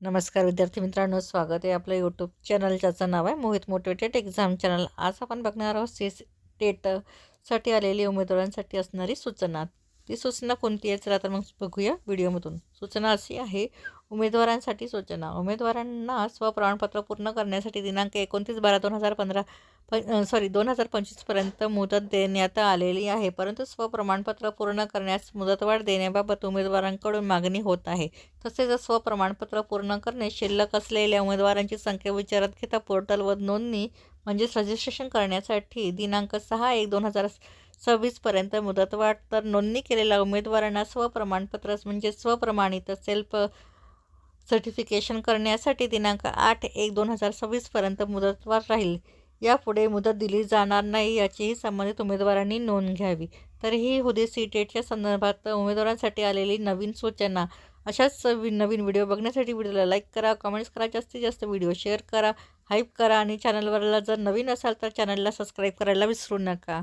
नमस्कार विद्यार्थी मित्रांनो स्वागत आहे आपलं यूट्यूब चॅनल ज्याचं नाव आहे मोहित मोटिवेटेड एक्झाम चॅनल आज आपण बघणार आहोत सी टेटसाठी आलेली उमेदवारांसाठी असणारी सूचना. ती सूचना कोणती आहे? चला तर मग बघूया व्हिडिओमधून सूचना अशी आहे उमेदवारांसाठी सूचना. उमेदवारांना स्वप्रमाणपत्र पूर्ण करण्यासाठी दिनांक एकोणतीस बारा दोन हजार पंधरा प सॉरी दोन हजार पंचवीसपर्यंत मुदत देण्यात आलेली आहे. परंतु स्वप्रमाणपत्र पूर्ण करण्यास मुदतवाढ देण्याबाबत उमेदवारांकडून मागणी होत आहे. तसेच स्वप्रमाणपत्र पूर्ण करणे शिल्लक असलेल्या उमेदवारांची संख्या विचारात घेता पोर्टलवर नोंदणी म्हणजेच रजिस्ट्रेशन करण्यासाठी दिनांक सहा एक दोन हजार सव्वीसपर्यंत मुदतवाढ तर नोंदणी केलेल्या उमेदवारांना स्वप्रमाणपत्र म्हणजे स्वप्रमाणित सेल्फ सर्टिफिकेशन करण्यासाठी दिनांक आठ एक दोन हजार सव्वीसपर्यंत मुदतवाढ राहील. यापुढे मुदत दिली जाणार नाही याचीही संबंधित उमेदवारांनी नोंद घ्यावी. तर ही होती सी टेटच्या संदर्भात उमेदवारांसाठी आलेली नवीन सूचना अशाच नवीन व्हिडिओ बघण्यासाठी व्हिडिओला लाईक करा कमेंट्स करा जास्तीत जास्त व्हिडिओ शेअर करा हाईप करा आणि चॅनलवरला जर नवीन असाल तर चॅनलला सबस्क्राईब करायला विसरू नका.